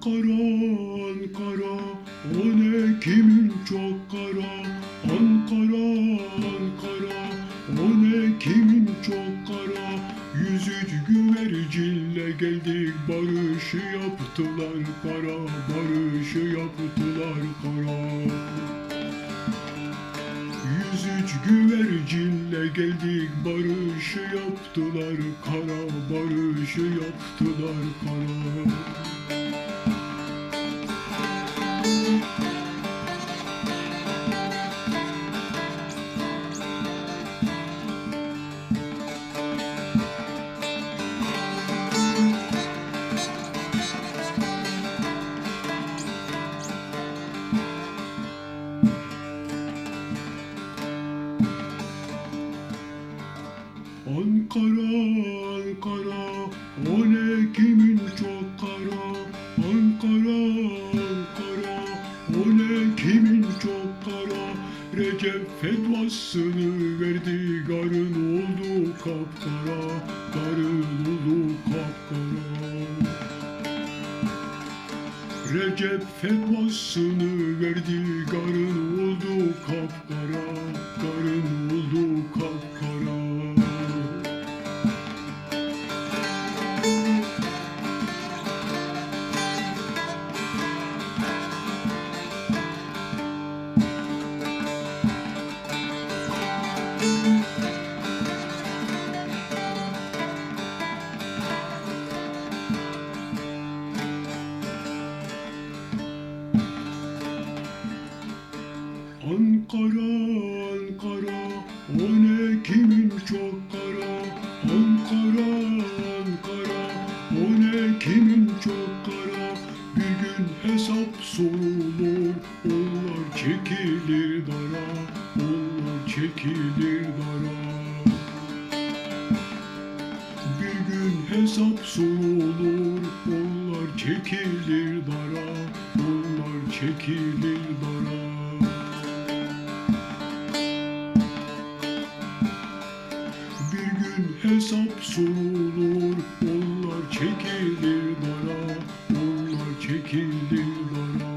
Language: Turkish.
Ankara, Ankara, o ne kimin çok kara? Ankara, Ankara, o ne kimin çok kara? Yüzücü güvercinle geldik barışı yaptılar kara, barışı yaptılar kara. Yüzücü güvercinle geldik barışı yaptılar kara, barışı yaptılar kara. Ankara, Ankara, o ne kimin çok kara? Ankara, Ankara, o ne kimin çok kara? Recep fetvasını verdi, garın oldu kapkara, garın oldu kapkara. Recep fetvasını verdi, Ankara, Ankara, o ne kimin çok kara? Ankara, Ankara, o ne kimin çok kara? Bir gün hesap sorulur, onlar çekilir dara, onlar çekilir dara. Bir gün hesap sorulur, onlar çekilir dara, onlar çekilir dara. Gün hesap sorulur, onlar çekilir dara, onlar çekilir